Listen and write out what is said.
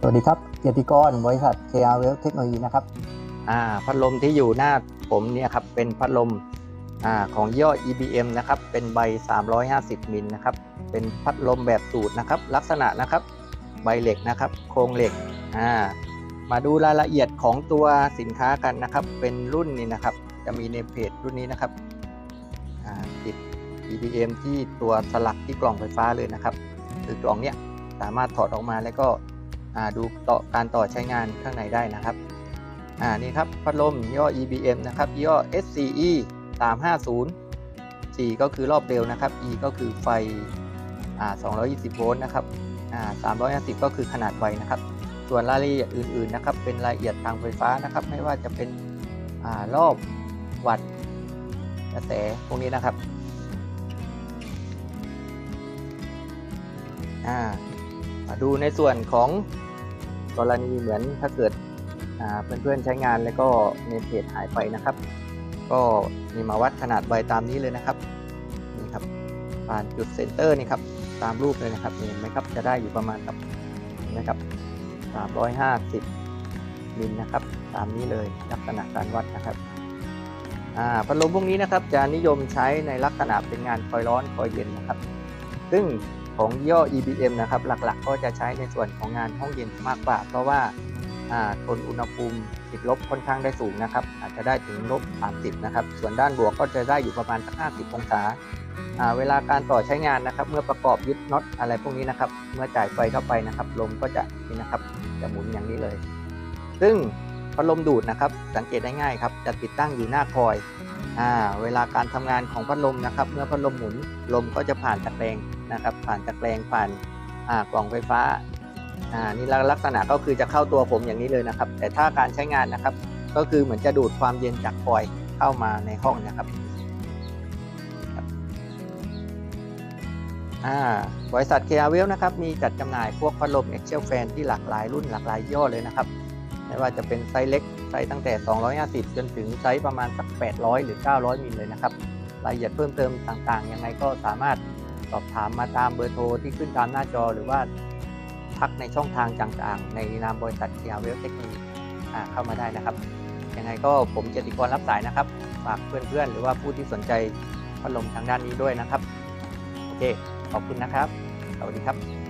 สวัสดีครับ เกียรติกร บริษัท KR w e l เทคโนโลยีนะครับ อ่า พัดลมที่อยู่หน้าผมเนี่ยครับ เป็นพัดลม อ่า ของย่อ EBM นะครับ เป็นใบ 350 มิลนะครับ เป็นพัดลมแบบสูตรนะครับ ลักษณะนะครับ ใบเหล็กนะครับ โครงเหล็ก อ่า มาดูรายละเอียดของตัวสินค้ากันนะครับ เป็นรุ่นนี้นะครับ จะมีในเพจรุ่นนี้นะครับ อ่า ติด EBM ที่ตัวสลักที่กล่องไฟฟ้าเลยนะครับ คือกล่องเนี้ยสามารถถอดออกมาแล้วก็ ดูต่อการต่อใช้งานข้างในได้นะครับอ่านี่ครับพัดลมย่อ EBM นะครับยี่ห้อ SCE 350 4 ก็คือรอบเร็วนะครับ E ก็คือไฟอ่า220 โวลต์นะครับอ่า350 ก็คือขนาดไฟนะครับ ส่วนรายละเอียดอื่นๆนะครับเป็นรายละเอียดทางไฟฟ้านะครับ ไม่ว่าจะเป็นอ่ารอบวัตต์กระแสพวกนี้นะครับอ่ามาดูในส่วนของ กรณีเหมือนถ้าเกิดเพื่อนๆใช้งานแล้วก็เมนเพจหายไปนะครับ ก็มีมาวัดขนาดใบตามนี้เลยนะครับนี่ครับผ่านจุดเซนเตอร์นี่ครับตามรูปเลยนะครับเห็นไหมครับจะได้อยู่ประมาณครับนไหมครับ350มิลนะครับ ตามนี้เลยลักษณะการวัดนะครับอ่าพัดลมพวกนี้นะครับจะนิยมใช้ในลักษณะเป็นงานคอยร้อนคอยเย็นนะครับ ซึ่ง ของยี่อ EBM นะครับ หลักๆ ก็จะใช้ในส่วนของงานห้องเย็นมากกว่า เพราะว่าทนอุณหภูมิติดลบค่อนข้างได้สูงนะครับ อาจจะได้ถึงลบ 30 นะครับ ส่วนด้านบวกก็จะได้อยู่ประมาณสัก50 องศาเวลาการต่อใช้งานนะครับ เมื่อประกอบยึดน็อตอะไรพวกนี้นะครับ เมื่อจ่ายไฟเข้าไปนะครับ ลมก็จะนี่นะครับจะหมุนอย่างนี้เลย ซึ่งพัดลมดูดนะครับ สังเกตได้ง่ายครับ จะติดตั้งอยู่หน้าคอย อ่าเวลาการทำงานของพัดลมนะครับ เมื่อพัดลมหมุนลมก็จะผ่านตะแกรงนะครับ ผ่านตะแกรงผ่านอ่ากล่องไฟฟ้าอ่านี่ลักษณะก็คือจะเข้าตัวผมอย่างนี้เลยนะครับ แต่ถ้าการใช้งานนะครับ ก็คือเหมือนจะดูดความเย็นจากคอยเข้ามาในห้องนะครับบริษัท k r w e l นะครับ มีจัดจำหน่ายพวกพัดลม Excel Fan ที่หลากหลายรุ่นหลากหลายย่อเลยนะครับ ไม่ว่าจะเป็นไซส์เล็กไซส์ตั้งแต่ 250 จนถึงไซส์ประมาณสัก 800 หรือ 900 มิลเลยนะครับ รายละเอียดเพิ่มเติมต่างๆ ยังไงก็สามารถสอบถามมาตามเบอร์โทรที่ขึ้นตามหน้าจอหรือว่าทักในช่องทางต่างๆ ในนามบริษัทเคียร์เวลเทคโนโลยีเข้ามาได้นะครับ ยังไงก็ผมเจติกรรับสายนะครับ ฝากเพื่อนๆ หรือว่าผู้ที่สนใจพัดลมทางด้านนี้ด้วยนะครับ โอเค ขอบคุณนะครับ สวัสดีครับ